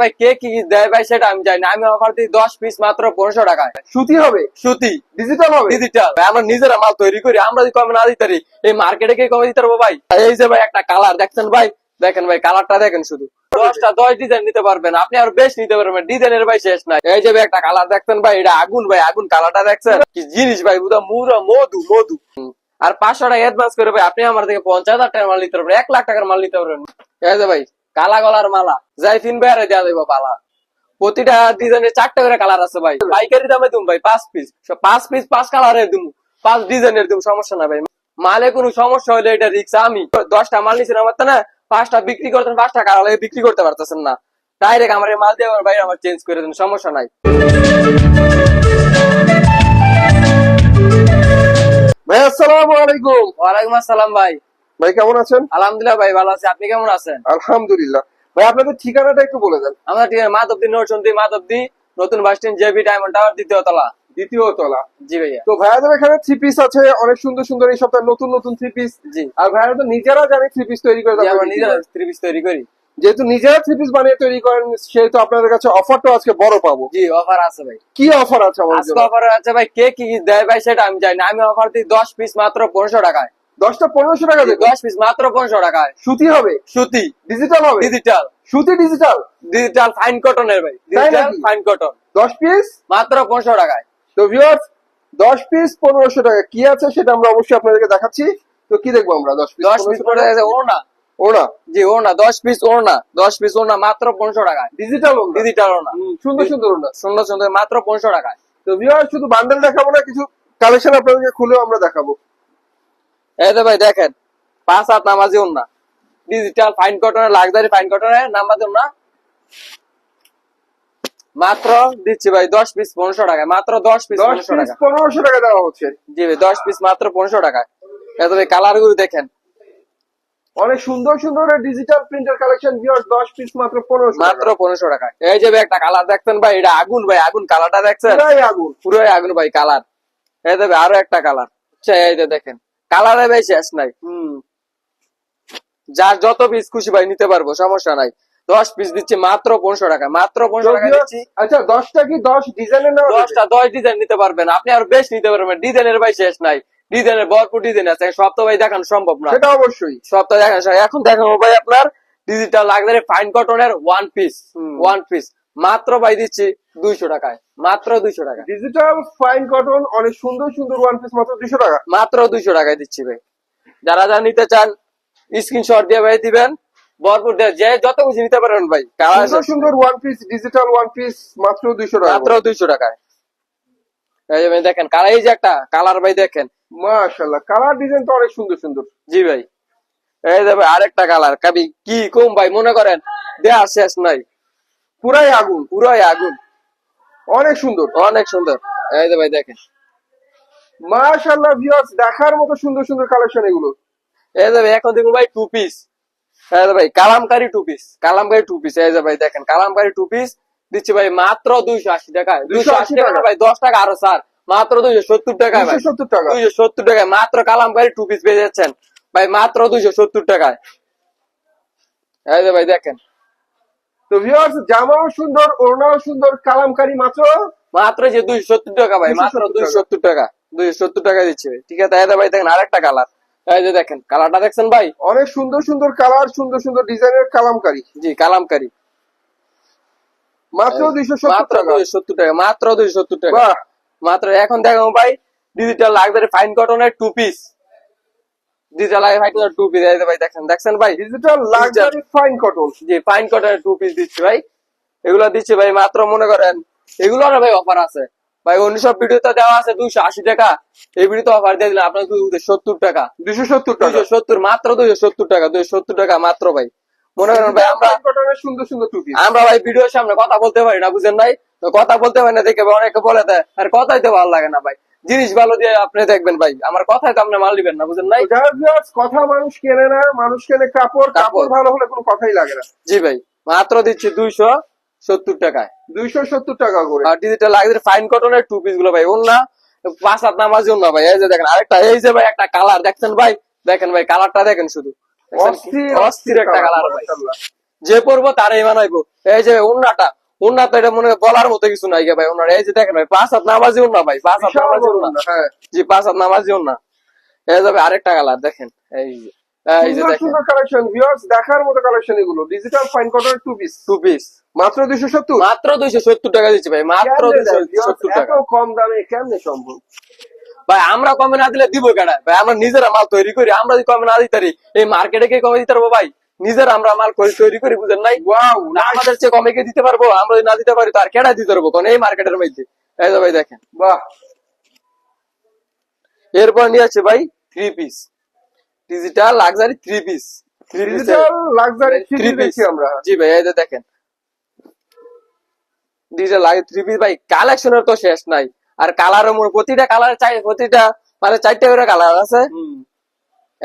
ভাই কে কি দেয় ভাই সেটা আমি জানি না। আমি অফার দিই দশ পিস মাত্র পনেরোশো টাকায়। সুতি হবে? সুতি। ডিজিটাল হবে? ডিজিটাল ভাই আমরা নিজেরা মাল তৈরি করি আমরা যদি কমে না দিতে পারি এই মার্কেটে কে কমে দিতে পারব ভাই? এই যে ভাই একটা কালার দেখছেন ভাই? দেখেন ভাই কালারটা দেখেন শুধু। দশটা দশ ডিজাইন নিতে পারবেন। আপনি আর বেশ নিতে পারবেন ডিজাইনের ভাই শেষ নাই। এই যে ভাই একটা কালার দেখছেন ভাই এটা আগুন ভাই আগুন কালারটা দেখছেন? কি জিনিস ভাই মুরা মধু মধু। আর পাঁচশো টাকা অ্যাডভান্স করে ভাই আপনি আমার থেকে পঞ্চাশ হাজার টাকার মাল নিতে পারবেন এক লাখ টাকার মাল নিতে পারবেন। এই যে ভাই কালা গলার মালা। যাই তিন ভাই আরে দেওয়া দেবো পালা প্রতিটা ডিজাইনের চারটা করে কালার আছে ভাই। পাইকারি দামে তুমি ভাই পাঁচ পিস পাঁচ পিস পাঁচ কালারের দিমু। পাঁচ ডিজাইনের দিমু সমস্যা না ভাই। মালে কোনো সমস্যা হলে এটা রিক্স আমি। দশটা মাল নিয়েছিলাম আমার তো না পাঁচটা বিক্রি করতেন পাঁচটা কালার বিক্রি করতে পারতেছেন না। ডাইরেক্ট আমার মাল দিয়ে ভাই আমার চেঞ্জ করে দেন সমস্যা নাই। ভাই আসসালামু আলাইকুম। ওয়ালাইকুম আসসালাম ভাই। ভাই কেমন আছেন? আলহামদুলিল্লাহ ভাই ভালো আছি। আপনি কেমন আছেন? আলহামদুলিল্লাহ। ভাই আপনাদের ঠিকানাটা একটু বলে দেন। আমরা ঠিক আছে মাধবদী নরসন্দী মাধবদী নতুন bus stand JB diamond tower দ্বিতীয় তলা। দ্বিতীয় তলা। জি ভাইয়া। তো ভাইয়াদের এখানে থ্রি পিস আছে অনেক সুন্দর সুন্দর এই সপ্তাহে নতুন নতুন থ্রি পিস জি। আর ভাইয়ারা তো নিজেরা জানে থ্রি পিস তৈরি করে আমরা নিজেরা থ্রি পিস তৈরি করি। যেহেতু নিজেরা থ্রি পিস বানিয়ে তৈরি করেন সেহেতু আপনাদের কাছে অফারটা আজকে বড় পাবো। জি অফার আছে ভাই। কি অফার আছে আমাদের আজকে অফার আছে ভাই কে কি দেয় ভাই সেটা আমি জানি না। আমি অফার দিই দশ পিস মাত্র পনেরোশো টাকায়। দশটা পনেরোশো টাকা দেবে। দশ পিস মাত্র পনেরোশো টাকায় সুতি হবে? সুতি। ডিজিটাল হবে? ডিজিটাল সুতি ডিজিটাল ডিজিটাল ফাইন কটনের ভাই। ডিজিটাল ফাইন কটন দশ পিস মাত্র পনেরোশো টাকায়। তো ভিউয়ার্স দশ পিস পনেরোশো টাকা। কি আছে সেটা আমরা অবশ্যই আপনাদেরকে দেখাচ্ছি। তো কি দেখব আমরা? দশ পিস দশ পিস ওড়না। জি ওড়না। দশ পিস ওড়না। দশ পিস ওড়না মাত্র পনেরোশো টাকায়। ডিজিটাল ডিজিটাল ওড়না। সুন্দর সুন্দর ওড়না। সুন্দর সুন্দর মাত্র পনেরোশো টাকায়। তো ভিউয়ার শুধু বান্ডেল দেখাবো না কিছু কালেকশন আপনাদেরকে খুলেও আমরা দেখাবো। এই তো ভাই দেখেন পাঁচ হাত নামাজি ওড়না ডিজিটাল ফাইন কটনের লাক্সারি ফাইন কটনের নামাজি ওড়না মাত্র দিচ্ছি ভাই দশ পিস পনেরোশো টাকায় মাত্র দশ পিস পনেরোশো টাকা পনেরোশো টাকা দেওয়া হচ্ছে। জি ভাই দশ পিস মাত্র পনেরোশো টাকায়। এত ভাই কালারগুলো দেখেন। অনেক সুন্দর সুন্দর ডিজিটাল প্রিন্টার কালেকশন ভিউয়ার্স দশ পিস মাত্র পনেরোশো মাত্র পনেরোশো টাকায়। এই যে একটা কালার দেখছেন ভাই এটা আগুন ভাই আগুন কালারটা দেখছেন? পুরাই আগুন। পুরোই আগুন ভাই কালার এই দেবে আরও একটা কালার এই যে দেখেন। কালারে ভাই শেষ নাই। হুম। যার যত পিস খুশি ভাই নিতে পারব সমস্যা নাই। দশ পিস দিচ্ছি মাত্র পনেরোশো টাকা মাত্র পনেরোশো টাকা দিচ্ছি। আচ্ছা দশটা কি দশ ডিজাইনের নেওয়া দশটা দশ ডিজাইন নিতে পারবেন। আপনি আর বেশ নিতে পারবেন ডিজাইনের ভাই শেষ নাই। ডিজাইনের ভরপুর ডিজাইন আছে। সব তো ভাই দেখানো সম্ভব না। সেটা অবশ্যই। সব তো দেখানো এখন দেখাবো ভাই আপনার ডিজিটাল লাক্সারি ফাইন কটনের ওয়ান পিস। ওয়ান পিস মাত্র ভাই দিচ্ছি দুইশো টাকায়। মাত্র দুইশো টাকা। ডিজিটাল ফাইন কটন অনেক সুন্দর সুন্দর ওয়ান পিস মাত্র দুইশো টাকা। মাত্র দুইশো টাকায় দিচ্ছি ভাই। যারা যারা নিতে চান স্ক্রিনশট দিয়ে ভাই দিবেন। ভরপুর যে যত কিছু নিতে পারবেন ভাই সুন্দর সুন্দর one piece digital one piece মাত্র দুইশো টাকা। মাত্র দুইশো টাকায়। দেখেন কালার এই যে একটা কালার ভাই দেখেন। মাশাল্লাহ কালার ডিজাইন তো অনেক সুন্দর সুন্দর। জি ভাই। এই যে ভাই আরেকটা কালার কাবি কি কম ভাই মনে করেন দেয়া শেষ নাই। পুরাই আগুন। পুরাই আগুন। অনেক সুন্দর। অনেক সুন্দর। এই যে ভাই দেখেন। মাশাল্লাহ ভিউয়ার্স দেখার মতো সুন্দর সুন্দর কালেকশন এগুলো। এই যে ভাই এখন দেখুন ভাই টু পিস এই যে ভাই Kalamkari two piece Kalamkari two piece এই যে ভাই দেখেন কালামকারি টু পিস দিচ্ছি ভাই মাত্র দুইশো আশি টাকায়। দুইশো আশি 280 টাকা। ভাই দশ টাকা আরও স্যার। মাত্র দুইশো সত্তর টাকায় ভাই। সত্তর টাকা। দুইশো সত্তর টাকায়। মাত্র কালামকারি টু পিস পেয়ে যাচ্ছেন। ভাই মাত্র দুইশো সত্তর টাকায়। এই যে ভাই দেখেন। তো ভিউয়ার্স জামাও সুন্দর ওড়নাও সুন্দর কালামকারি মাত্র? মাত্র যে দুইশো সত্তর টাকা ভাই মাত্র 270 দুইশো সত্তর টাকা। দুইশো সত্তর টাকা দিচ্ছে ঠিক আছে যে ভাই দেখেন আরেকটা কালার এই যে দেখেন কালারটা দেখছেন ভাই? অনেক সুন্দর সুন্দর কালার সুন্দর সুন্দর ডিজাইনের কালামকারি। জি কালামকারি। মাত্র দুইশো সত্তর টাকা। দুইশো সত্তর টাকা মাত্র দুইশো সত্তর টাকা। মাত্র এখন দেখো ভাই ডিজিটাল লাক্সারি ফাইন কটনের টু পিস ডিজিটাল ফাইন কটনের টু পিস ভাই দেখেন দেখছেন? ভাই? ডিজিটাল লাক্সারি ফাইন কটন জি ফাইন কটনের টু পিস দিচ্ছি ভাই। এগুলো দিচ্ছি ভাই মাত্র মনে করেন এগুলো ভাই অফার আছে। ভাই অন্য সব ভিডিওতে দেওয়া আছে দুইশো আশি টাকা। এই ভিডিওতে অফার দিয়ে দিলাম আপনার সত্তর টাকা। দুইশো সত্তর টাকা। দুইশো সত্তর মাত্র দুইশো সত্তর টাকা দুইশো সত্তর টাকা মাত্র ভাই। মনে করেন ভাই আমরা সুন্দর সুন্দর টুপি আমরা ভাই ভিডিওর সামনে কথা বলতে পারি না বুঝেন ভাই? তো কথা বলতে পারি না দেখে অনেকে বলে দেয় আর কথাই তো ভালো লাগে না ভাই। জিনিস ভালো দিয়ে আপনি দেখবেন ভাই। আমার কথায় তো আপনি মাল দিবেন না বুঝেন যারা কথা মানুষ কেনে না মানুষ কেনে কাপড় কাপড়। ভালো হলে কোনো কথাই লাগে না। জি ভাই মাত্র দিচ্ছি দুইশো সত্তর টাকায়। দুইশো সত্তর টাকা করে। আর ডিজিটাল লাগছে ফাইন কটনের টু পিসগুলো ভাই ওর না পাঁচ হাত নামাজ না ভাই। এই যে দেখেন আরেকটা এই যে ভাই একটা কালার দেখছেন ভাই? দেখেন ভাই কালারটা দেখেন শুধু। অস্থির অস্থির একটা কালার ভাই। যে পড়ব তারাই মানাইবো। এই যে উন্নাটা উন্না তো এটা মনে বলার মতো কিছু নাই ভাই উন্নার এই যে দেখেন ভাই পাঁচ হাত নামাজি উন্না ভাই পাঁচ হাত নামাজি ওড়না, হ্যাঁ জি পাঁচ হাত নামাজি উন্না এই যাবে আরেকটা কালার দেখেন এই যে এই যে দেখেন। কালেকশন ভিউয়ার্স দেখার মতো কালেকশন এগুলো। Digital fine cotton two piece two piece মাত্র দুইশো সত্তর? মাত্র দুইশো সত্তর টাকা দিচ্ছি ভাই মাত্র এত কম দামে কেমনে সম্ভব? ভাই আমরা কমে না দিলে দিব কেডা? ভাই আমরা নিজেরা মাল তৈরি করি আমরা যদি কমে না দিতে পারি এই মার্কেটে কে কমে দিতে পারব ভাই? নিজেরা আমরা মাল করে তৈরি করি বুঝেন নাই? আমাদের চেয়ে কমে দিতে পারব? আমরা না দিতে পারি তো আর কেডা দিতে পারব? কোন এই মার্কেটের মধ্যে? এই ভাই দেখেন বাহ। এরপর নিয়ে আছে ভাই three piece digital luxury three piece digital luxury three piece আমরা। জি ভাই এই যে দেখেন। ডিজিটাল লাগে থ্রি পিস ভাই কালেকশনের তো শেষ নাই। আর কালার প্রতিটা কালার চাই প্রতিটা মানে চারটে করে কালার আছে।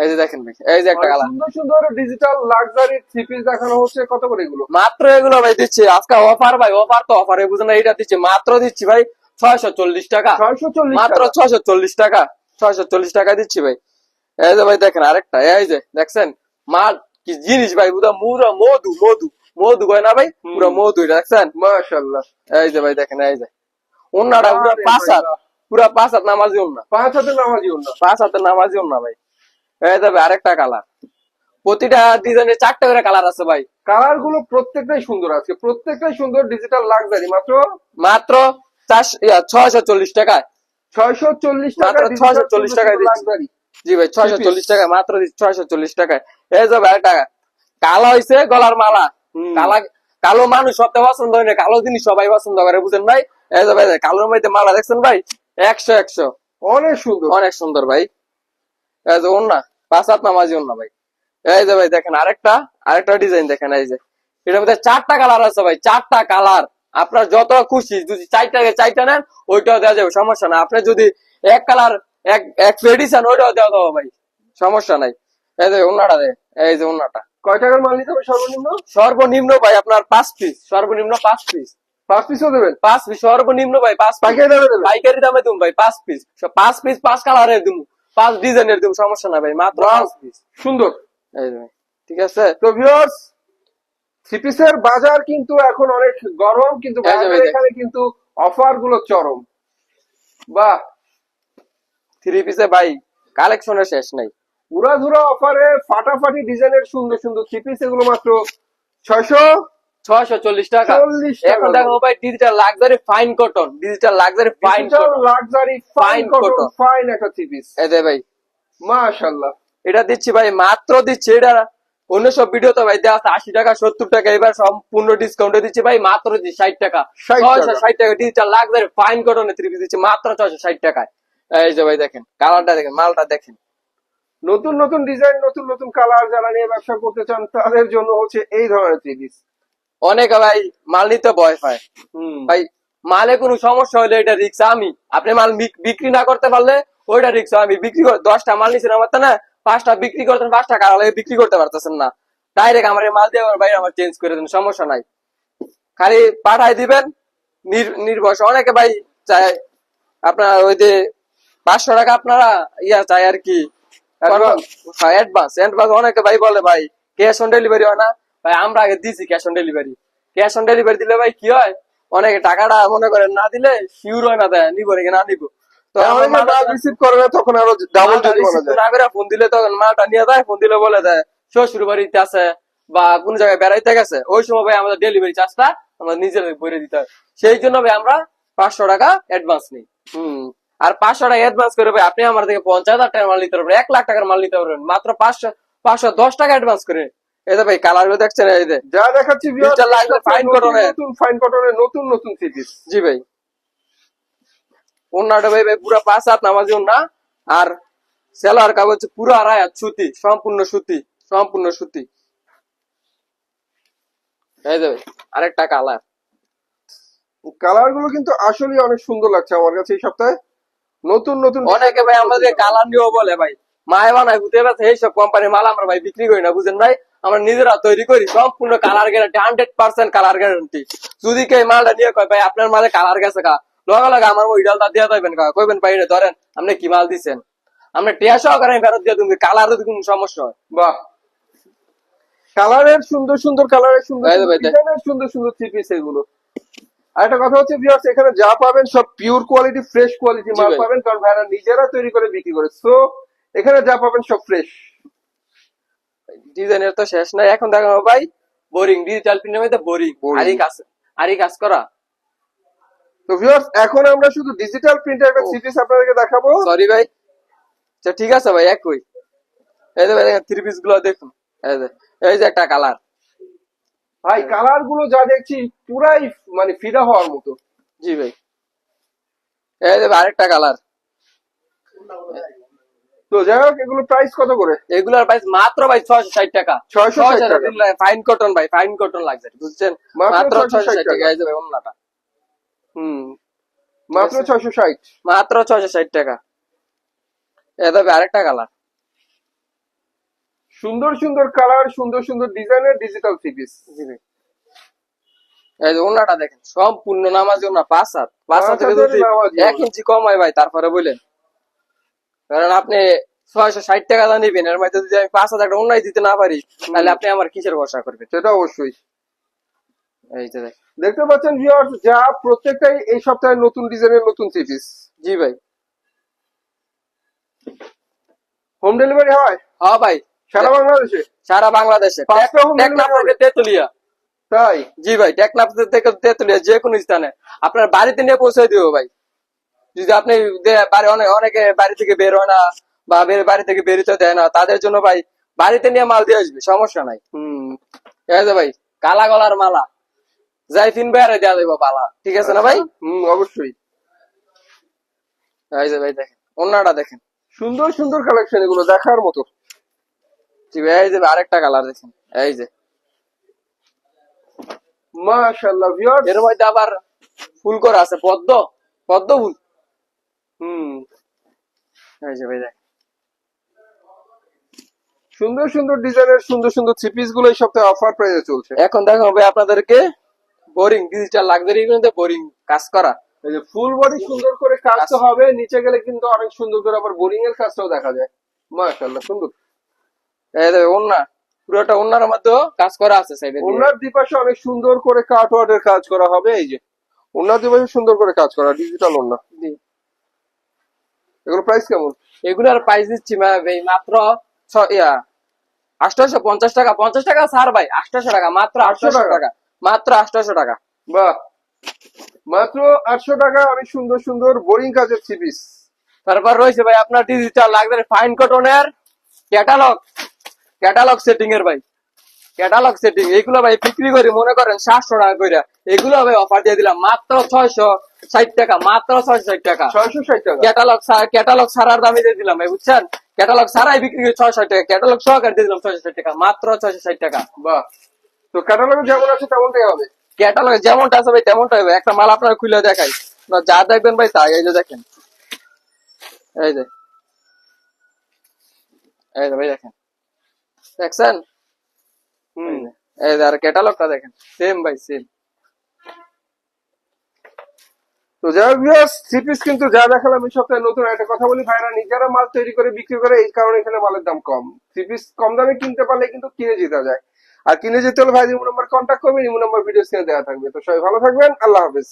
এই যে দেখেন ভাই এই যে একটা কালার। সুন্দর সুন্দর ডিজিটাল লাক্সারি থ্রি পিস দেখানো হচ্ছে। কত করে এগুলো? মাত্র এগুলো ভাই দিচ্ছি। আজকে অফার ভাই অফার তো অফারে বুঝেন না এটা দিচ্ছি। মাত্র দিচ্ছি ভাই ছয়শো চল্লিশ টাকা। ছয়শো চল্লিশ মাত্র ছয়শো চল্লিশ টাকা। ছয়শো চল্লিশ টাকা দিচ্ছি ভাই। এই যে ভাই দেখেন আরেকটা এই যে দেখছেন? মাল কি জিনিস ভাই পুরো মুরা মধু মধু। মধু কয় না ভাই? পুরো মধু এটা দেখছেন? মাশাল্লাহ এই যে ভাই দেখেন এই যে। অন্যটা পুরো পাঁচ হাত। পুরো পাঁচ হাত নামাজি অন্য পাঁচ হাতে নামাজি না পাঁচ হাতের নামাজি অন্য ভাই। আরেকটা কালার প্রতিটা চারটে করে কালার আছে ভাই। কালারগুলো প্রত্যেকটাই সুন্দর আছে প্রত্যেকটাই সুন্দর ডিজিটাল লাক্সারি মাত্র? মাত্র ছয়শো চল্লিশ টাকায়। ছয়শো চল্লিশ টাকা মাত্র 640 টাকায় দিচ্ছি। জি ভাই ছয়শো চল্লিশ মাত্র ছয়শো চল্লিশ টাকায়। এই যে ভাই টাকা কালো হয়েছে গলার মালা। কালা কালো মানুষ সবটা পছন্দ হয় না কালো জিনিস সবাই পছন্দ করে বুঝেন ভাই? এই যে ভাই কালোর মধ্যে মালা দেখছেন ভাই? একশো একশো। অনেক সুন্দর। অনেক সুন্দর ভাই। এই যে ওন্না পাঁচ হাত নামাজি ওন্না ভাই। এই যে ভাই দেখেন আরেকটা আরেকটা ডিজাইন দেখেন এই যে। এটার মধ্যে চারটা কালার আছে ভাই চারটা কালার আপনার যত খুশি যদি চারটা চারটা নেন ওইটাও দেওয়া যাবে সমস্যা না আপনি যদি এক কালার এক এক ওইটাও দেওয়া দেবো ভাই সমস্যা নাই। এই যে ওন্নাটা দে এই যে ওন্নাটা কয় টাকার মাল নিতে হবে সর্বনিম্ন? সর্বনিম্ন ভাই আপনার পাঁচ পিস সর্বনিম্ন পাঁচ পিস পাঁচ পিসও দেবেন? পাঁচ পিস সর্বনিম্ন ভাই পাঁচ। পাইকারি দামে পাইকারি দামে দিম ভাই পাঁচ পিস পাঁচ পিস পাঁচ কালারের দিম পাঁচ ডিজাইনের দিম সমস্যা না ভাই মাত্র পাঁচ পিস সুন্দর। এই ভাই, ঠিক আছে? তো ভিউয়ার্স থ্রি পিসের বাজার কিন্তু এখন অনেক গরম কিন্তু। এখানে কিন্তু অফারগুলো চরম। বাহ। থ্রি পিসে ভাই কালেকশনের শেষ নাই। উড়াধুরা অফারে ফাটাফাটি ডিজাইনের সুন্দর সুন্দর থ্রি পিস এগুলো মাত্র ছয়শো। ছয়শো চল্লিশ টাকা। এখন দেখো ভাই digital luxury fine cotton digital luxury fine luxury fine cotton fine একটা থ্রি পিস এই ভাই মাশাল্লাহ এটা দিচ্ছি ভাই মাত্র দিচ্ছি। এটা অন্য সব ভিডিও তো ভাই দেওয়া আছে আশি টাকা সত্তর টাকা। এবার সম্পূর্ণ ডিসকাউন্টে দিচ্ছি ভাই মাত্র দিচ্ছি ষাট টাকা। ছয়শো ষাট টাকা ডিজিটাল লাক্সারি ফাইন কটনের থ্রি পিস দিচ্ছি মাত্র ছয়শো ষাট টাকায়। এই যে ভাই দেখেন কালারটা দেখেন মালটা দেখেন। নতুন নতুন ডিজাইন নতুন নতুন কালার যারা নিয়ে ব্যবসা করতে চান তাদের জন্য হচ্ছে এই ধরনের থ্রি পিস অনেকে ভাই মাল নিতে ভয় পায়। ভাই মালে কোনো সমস্যা হলে এটা রিক্স আমি। আপনি মাল বিক্রি না করতে পারলে ওইটা রিক্স আমি। বিক্রি করে দশটা মাল নিচ্ছেন আমার তো না পাঁচটা বিক্রি করতেন পাঁচটা কারা লাগে বিক্রি করতে পারতেছেন না। ডাইরেক্ট আমার মাল দিয়ে ভাই আমার চেঞ্জ করে দেন সমস্যা নাই। খালি পাঠাই দিবেন নির- নির্ভরশীল। অনেকে ভাই চায় আপনার ওই যে পাঁচশো টাকা আপনারা ইয়া চাই আর কি? অ্যাডভান্স অ্যাডভান্স অনেকে ভাই বলে ভাই ক্যাশ অন ডেলিভারি হয় না। ভাই আমরা আগে দিছি cash on delivery cash on delivery দিলে ভাই কি হয়? অনেকে টাকাটা মনে করেন না দিলে শিওর হয় না দেয় নিবো নাকি না নিবো? করে তখন আরও ডাবল মালটা যদি বলা receive যায় না করে ফোন দিলে তখন মালটা নিয়ে যায় ফোন দিলে বলে দেয় শ্বশুর বাড়িতে আছে বা কোন জায়গায় বেড়াইতে গেছে ওই সময় ভাই আমাদের ডেলিভারি চার্জটা আমরা নিজেদের ভরে দিতে হয়। সেই জন্য ভাই আমরা পাঁচশো টাকা অ্যাডভান্স নিই। হুম। আর পাঁচশো টাকা অ্যাডভান্স করে ভাই আপনি আমার থেকে পঞ্চাশ হাজার টাকার মাল নিতে পারবেন এক লাখ টাকার মাল নিতে পারবেন মাত্র পাঁচশো পাঁচশো দশ টাকা অ্যাডভান্স করে। এই ভাই কালারগুলো দেখছেন? এই যে যা দেখাচ্ছি viewers, লাগবে এটা fine নতুন cotton এর। নতুন ফাইন কটনের নতুন নতুন থ্রি জি ভাই। ওনাটা ভাই ভাই পুরা পাঁচ হাত নামাজি ওনা আর সেলার কাগজ পুরো আড়াই হাত সুতি সম্পূর্ণ সুতি সম্পূর্ণ সুতি। এই যে আরেকটা কালার কালারগুলো কিন্তু আসলে অনেক সুন্দর লাগছে আমার কাছে এই সপ্তাহে। নতুন নতুন অনেকে ভাই আমাদের কালার নিয়েও বলে ভাই মায় বানায় ভূতে ব্যথা এইসব কোম্পানির মাল আমরা ভাই বিক্রি করি না বুঝেন ভাই? আমরা নিজেরা তৈরি করি সম্পূর্ণ colour guarantee hundred percent colour guarantee যদি কে মালটা নিয়ে কয় ভাই আপনার মালে কালার গেছে কা লগা লগা আমার ওই ডালটা দিয়ে দেবেন কা কইবেন ভাই ধরেন আপনি কি মাল দিছেন? আপনি টিয়া সহকারে আমি ফেরত দিয়ে তুমি কালারও কোনো সমস্যা হয়। বাহ। কালারের সুন্দর সুন্দর কালারের সুন্দর সুন্দর সুন্দর থ্রি পিস এগুলো। আর একটা কথা হচ্ছে ভিউয়ার্স এখানে যা পাবেন সব পিওর কোয়ালিটি ফ্রেশ কোয়ালিটি মাল পাবেন কারণ ভাইরা নিজেরা তৈরি করে বিক্রি করে। সো এখানে যা পাবেন সব ফ্রেশ ডিজাইনের তো শেষ নাই এখন দেখো ভাই। বোরিং ডিজিটাল প্রিন্টের মধ্যে বোরিং আরই আরি কাজ আরি কাজ করা। তো ভিউয়ার্স এখন আমরা শুধু ডিজিটাল প্রিন্টের একটা ও। আপনাদেরকে দেখাবো। সরি ভাই। আচ্ছা ঠিক আছে ভাই একই। এই যে ভাই থ্রি পিসগুলো দেখুন। এই যে এই যে একটা কালার ভাই কালারগুলো যা দেখছি পুরাই মানে ফিদা হওয়ার মতো। জি ভাই। এই যে আরেকটা কালার তো যাই হোক এগুলো প্রাইস কত করে? এগুলার প্রাইস মাত্র ভাই ছয়শো ষাট টাকা। 660 টাকা। ফাইন কটন ভাই ফাইন কটন লাগছে বুঝছেন? মাত্র মাত্র 660 ছয়শো ষাট টাকা। এই যে ভাই অন্যটা হুম। মাত্র ছয়শো ষাট। মাত্র ছয়শো ষাট টাকা। তবে আরেকটা কালার সুন্দর সুন্দর কালার সুন্দর সুন্দর ডিজাইনের ডিজিটাল থ্রি পিস এই যে ওনাটা দেখেন সম্পূর্ণ নামাজ ওনা পাঁচ হাত। পাঁচ হাত এক ইঞ্চি কম হয় ভাই তারপরে বললেন কারণ আপনি ছয়শো ষাট টাকা দা নিবেন এর মধ্যে যদি আমি পাঁচ হাজার টাকা অন্যায় দিতে না পারি তাহলে আপনি আমার কিসের ভরসা করবেন? সেটা অবশ্যই। এই দেখতে পাচ্ছেন ভিউয়ার্স যা প্রত্যেকটাই এই সপ্তাহে নতুন ডিজাইনের নতুন থ্রি পিস জি ভাই। হোম ডেলিভারি হয়? হ্যাঁ ভাই। সারা বাংলাদেশে? সারা বাংলাদেশে। তেতুলিয়া। তাই? জি ভাই টেকনাফ থেকে তেতুলিয়া যে কোনো স্থানে। আপনার বাড়িতে নিয়ে পৌঁছে দিব ভাই। যদি আপনি বাড়ি অনেক অনেকে বাড়ি থেকে বের হয় না বা বাড়ি থেকে বেরোতে দেয় না তাদের জন্য ভাই বাড়িতে নিয়ে মাল দিয়ে আসবে সমস্যা নাই। হুম। ভাই? কালা গলার মালা। যাই ফিন বেড়ে দেওয়া যাব পালা ঠিক আছে না ভাই? হম অবশ্যই। এই যে ভাই দেখেন অন্যটা দেখেন। সুন্দর সুন্দর কালেকশন এগুলো দেখার মতো। জি ভাই এই যে আরেকটা কালার দেখেন। এই যে। মাশাআল্লাহ ভিউয়ার্স এর মধ্যে আবার ফুল করা আছে পদ্ম। পদ্ম ফুল। হুম। এই যে ভাই দেখেন সুন্দর সুন্দর ডিজাইনের সুন্দর সুন্দর থ্রি পিসগুলো এই সপ্তাহে অফার প্রাইসে চলছে। এখন দেখো ভাই আপনাদেরকে বোরিং ডিজিটাল লাক্সারি কিন্তু বোরিং কাজ করা। এই যে ফুল বডি সুন্দর করে কাজ তো হবে নিচে গেলে কিন্তু অনেক সুন্দর করে আবার বোরিং এর কাজটাও দেখা যায়। মাশাআল্লাহ সুন্দর। এই যে ওন্না পুরোটা ওন্নার মধ্যে কাজ করা আছে সাইডে দুপাশে অনেক সুন্দর করে কাটওয়ার্ডের কাজ করা হবে এই যে। ওনার দুপাশে সুন্দর করে কাজ করা ডিজিটাল ওনা এগুলো প্রাইস কেমন? এগুলার প্রাইস দিচ্ছি ভাই মাত্র ইয়া আঠারোশো পঞ্চাশ টাকা পঞ্চাশ টাকা ছাড় ভাই আঠারোশো টাকা মাত্র আঠারোশো টাকা। টাকা মাত্র আঠারোশো টাকা। বাহ। মাত্র আটশো টাকা অনেক সুন্দর সুন্দর বোরিং কাজের থ্রি পিস তারপর রয়েছে ভাই আপনার ডিজিটাল লাগবে ফাইন কটনের ক্যাটালগ ক্যাটালগ সেটিং এর ভাই। ক্যাটালগ সেটিং এগুলো ভাই বিক্রি করি মনে করেন সাতশো টাকা করে এগুলো ভাই অফার দিয়ে দিলাম মাত্র ছয়শো ষাট টাকা মাত্র ছয়শো ষাট টাকা। ছয়শো ষাট টাকা। ক্যাটালগ ক্যাটালগ ছাড়ার দামে দিয়ে দিলাম ভাই বুঝছেন? ক্যাটালগ ছাড়াই বিক্রি করি ছয়শো টাকা ক্যাটালগ সহকারে দিয়ে দিলাম ছয়শো ষাট টাকা মাত্র ছয়শো ষাট টাকা। বাহ। তো ক্যাটালগে যেমন আছে তেমনটাই হবে। ক্যাটালগ যেমনটা আছে ভাই তেমনটাই হবে। একটা মাল আপনার খুলে দেখাই। যা দেখবেন ভাই তাই এই যে দেখেন। এই যে। এই যে ভাই দেখেন। দেখছেন? হুম। এই যে আর ক্যাটালগটা দেখেন। সেম ভাই সেম তো যাই ভিউয়ার্স থ্রি পিস কিন্তু যা দেখালাম, এই সপ্তাহে নতুন একটা কথা বলি। ভাইরা নিজেরা মাল তৈরি করে বিক্রি করে, এই কারণে এখানে মালের দাম কম। থ্রি পিস কম দামে কিনতে পারলে কিন্তু কিনে যেতে যায় আর কিনে যেতে হলে ভাই ইমো নাম্বার কন্ট্যাক্ট করবেন ইমো নাম্বার ভিডিও স্ক্রিনে দেওয়া থাকবে। তো সবাই ভালো থাকবেন, আল্লাহ হাফেজ।